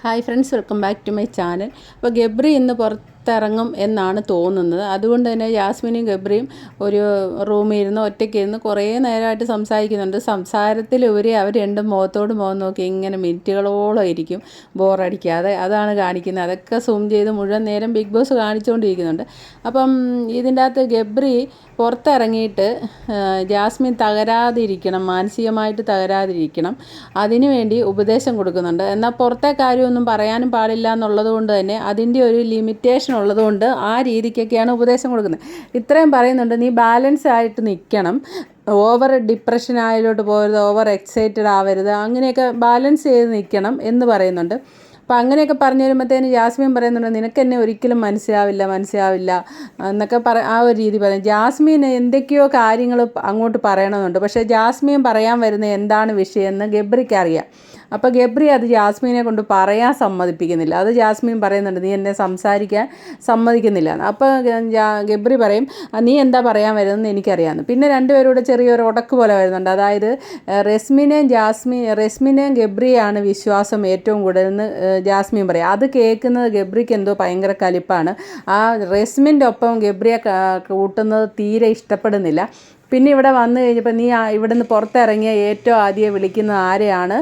Hi friends welcome back to my channel അപ്പോൾ ഗബ്രി ഇന്ന് പുറത്തിറങ്ങും എന്നാണ് തോന്നുന്നത്. അതുകൊണ്ട് തന്നെ ജാസ്മിനും ഗബ്രിയും ഒരു റൂമിൽ ഇരുന്ന് ഒറ്റയ്ക്ക് ഇരുന്ന് കുറേ നേരമായിട്ട് സംസാരിക്കുന്നുണ്ട്. സംസാരത്തിലുപരി അവർ രണ്ടും മുഖത്തോട് മുഖം നോക്കി ഇങ്ങനെ മിനിറ്റുകളോളം ഇരിക്കും. ബോറടിക്കാതെ അതാണ് കാണിക്കുന്നത്. അതൊക്കെ സൂം ചെയ്ത് മുഴുവൻ നേരം ബിഗ് ബോസ് കാണിച്ചുകൊണ്ടിരിക്കുന്നുണ്ട്. അപ്പം ഇതിന്റെ അകത്ത് ഗബ്രി പുറത്തിറങ്ങിയിട്ട് ജാസ്മിൻ തകരാതിരിക്കണം മാനസികമായിട്ട് തകരാതിരിക്കണം. അതിനുവേണ്ടി ഉപദേശം കൊടുക്കുന്നുണ്ട്. എന്നാൽ പുറത്തെ കാര്യമൊന്നും പറയാനും പാടില്ല എന്നുള്ളത് കൊണ്ട് തന്നെ അതിന്റെ ഒരു ലിമിറ്റേഷൻ ഉള്ളതുകൊണ്ട് ആ രീതിക്കൊക്കെയാണ് ഉപദേശം കൊടുക്കുന്നത്. ഇത്രയും പറയുന്നുണ്ട് നീ ബാലൻസ് ആയിട്ട് നിൽക്കണം ഓവർ ഡിപ്രഷൻ ആയിലോട്ട് പോകരുത് ഓവർ എക്സൈറ്റഡ് ആവരുത്. അങ്ങനെയൊക്കെ ബാലൻസ് ചെയ്ത് നിൽക്കണം എന്ന് പറയുന്നുണ്ട്. അപ്പം അങ്ങനെയൊക്കെ പറഞ്ഞു വരുമ്പോഴത്തേന് ജാസ്മിൻ പറയുന്നുണ്ട് നിനക്ക് എന്നെ ഒരിക്കലും മനസ്സിലാവില്ല മനസ്സിലാവില്ല എന്നൊക്കെ പറ ആ ഒരു രീതി പറയും ജാസ്മിൻ എന്തൊക്കെയോ കാര്യങ്ങൾ അങ്ങോട്ട് പറയണമെന്നുണ്ട്. പക്ഷേ ജാസ്മിൻ പറയാൻ വരുന്ന എന്താണ് വിഷയമെന്ന് ഗബ്രിക്ക് അറിയാം. അപ്പോൾ ഗബ്രി അത് ജാസ്മീനെ കൊണ്ട് പറയാൻ സമ്മതിപ്പിക്കുന്നില്ല. അത് ജാസ്മീൻ പറയുന്നുണ്ട് നീ എന്നെ സംസാരിക്കാൻ സമ്മതിക്കുന്നില്ല. അപ്പോൾ ഗബ്രി പറയും നീ എന്താ പറയാൻ വരുന്നതെന്ന് എനിക്കറിയാമെന്ന്. പിന്നെ രണ്ടുപേരുടെ ചെറിയൊരു ഉടക്ക് പോലെ വരുന്നുണ്ട്. അതായത് റെസ്മിനെയും ജാസ്മിൻ റെസ്മിനെയും ഗബ്രിയാണ് വിശ്വാസം ഏറ്റവും കൂടുതലെന്ന് ജാസ്മിൻ പറയും. അത് കേൾക്കുന്നത് ഗബ്രിക്ക് എന്തോ ഭയങ്കര കലിപ്പാണ്. ആ റെസ്മിന്റെ ഒപ്പം ഗബ്രിയെ കൂട്ടുന്നത് തീരെ ഇഷ്ടപ്പെടുന്നില്ല. പിന്നെ ഇവിടെ വന്നു കഴിഞ്ഞപ്പോൾ നീ ഇവിടെ ഇവിടുന്ന് പുറത്തിറങ്ങിയ ഏറ്റവും ആദ്യം വിളിക്കുന്ന ആരെയാണ്?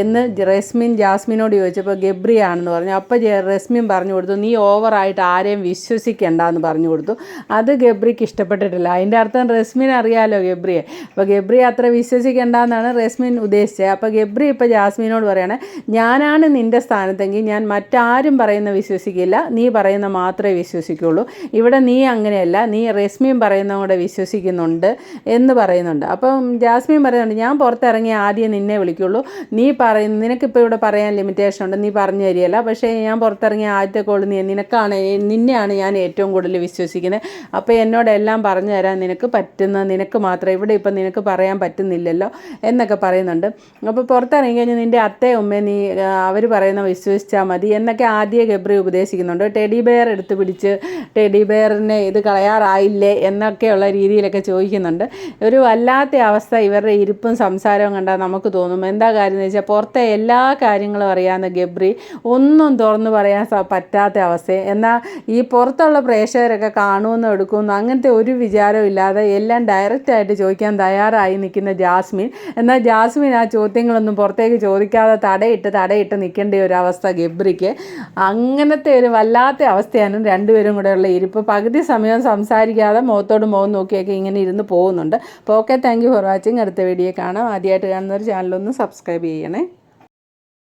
എന്ന് റെസ്മിൻ ജാസ്മിനോട് ചോദിച്ചപ്പോൾ ഗബ്രി ആണെന്ന് പറഞ്ഞു അപ്പോൾ റെസ്മിൻ പറഞ്ഞു കൊടുത്തു നീ ഓവറായിട്ട് ആരെയും വിശ്വസിക്കേണ്ട എന്ന് പറഞ്ഞു കൊടുത്തു. അത് ഗബ്രിക്ക് ഇഷ്ടപ്പെട്ടിട്ടില്ല. അതിന്റെ അർത്ഥം റെസ്മിൻ അറിയാലോ ഗബ്രിയെ. അപ്പോൾ ഗബ്രി അത്ര വിശ്വസിക്കേണ്ട എന്നാണ് റെസ്മിൻ ഉദ്ദേശിച്ചത്. അപ്പോൾ ഗബ്രി ഇപ്പോൾ ജാസ്മിനോട് പറയണേ ഞാനാണ് നിന്റെ സ്ഥാനത്തെങ്കിൽ ഞാൻ മറ്റാരും പറയുന്ന വിശ്വസിക്കില്ല. നീ പറയുന്ന മാത്രമേ വിശ്വസിക്കുള്ളൂ. ഇവിടെ നീ അങ്ങനെയല്ല. നീ റസ്മിൻ പറയുന്ന കൂടെ വിശ്വസിക്കുന്നുണ്ട്. എന്ന് പറയുന്നുണ്ട്. അപ്പം ജാസ്മിൻ പറയുന്നുണ്ട് ഞാൻ പുറത്തിറങ്ങി ആദ്യം നിന്നെ വിളിക്കുള്ളൂ. നീ പറയുന്ന നിനക്കിപ്പോൾ ഇവിടെ പറയാൻ ലിമിറ്റേഷൻ ഉണ്ട്. നീ പറഞ്ഞു തരികയല്ല. പക്ഷേ ഞാൻ പുറത്തിറങ്ങിയ ആദ്യത്തെ കോൾ നീ നിനക്കാണ് നിന്നെയാണ് ഞാൻ ഏറ്റവും കൂടുതൽ വിശ്വസിക്കുന്നത് അപ്പോൾ എന്നോട് എല്ലാം പറഞ്ഞു തരാൻ നിനക്ക് പറ്റുന്ന നിനക്ക് മാത്രം ഇവിടെ ഇപ്പം നിനക്ക് പറയാൻ പറ്റുന്നില്ലല്ലോ എന്നൊക്കെ പറയുന്നുണ്ട്. അപ്പോൾ പുറത്തിറങ്ങി കഴിഞ്ഞാൽ നിന്റെ അത്തയും ഉമ്മയും നീ അവർ പറയുന്ന വിശ്വസിച്ചാൽ മതി എന്നൊക്കെ ആദ്യം ഗബ്രി ഉപദേശിക്കുന്നുണ്ട്. ടെഡി ബെയർ എടുത്ത് പിടിച്ച് ടെഡി ബെയറിനെ ഇത് കളയാറായില്ലേ? എന്നൊക്കെയുള്ള രീതിയിലൊക്കെ ചോദിക്കുന്നുണ്ട്. ഒരു വല്ലാത്ത അവസ്ഥ ഇവരുടെ ഇരിപ്പും സംസാരവും കണ്ടാൽ നമുക്ക് തോന്നും. എന്താ കാര്യം എന്ന് വെച്ചാൽ പുറത്തെ എല്ലാ കാര്യങ്ങളും അറിയാവുന്ന ഗബ്രി ഒന്നും തുറന്നു പറയാൻ പറ്റാത്ത അവസ്ഥ എന്നാൽ ഈ പുറത്തുള്ള പ്രേക്ഷകരൊക്കെ കാണുമെന്ന് എടുക്കുമെന്ന് അങ്ങനത്തെ ഒരു വിചാരവും ഇല്ലാതെ എല്ലാം ഡയറക്റ്റായിട്ട് ചോദിക്കാൻ തയ്യാറായി നിൽക്കുന്ന ജാസ്മിൻ. എന്നാൽ ജാസ്മിൻ ആ ചോദ്യങ്ങളൊന്നും പുറത്തേക്ക് ചോദിക്കാതെ തടയിട്ട് തടയിട്ട് നിൽക്കേണ്ട ഒരു അവസ്ഥ ഗബ്രിക്ക്. അങ്ങനത്തെ ഒരു വല്ലാത്ത അവസ്ഥയാണ് രണ്ടുപേരും കൂടെയുള്ള ഇരിപ്പ്. പകുതി സമയം സംസാരിക്കാതെ മുഖത്തോട് മുഖം നോക്കിയൊക്കെ ഇങ്ങനെ ഇരുന്ന് പോകുന്നുണ്ട്. അപ്പോൾ ഓക്കെ താങ്ക് ഫോർ വാച്ചിങ്. അടുത്ത വീഡിയോ കാണാം. ആദ്യമായിട്ട് കാണുന്നവർ ചാനലൊന്ന് സബ്സ്ക്രൈബ് ചെയ്യണേ.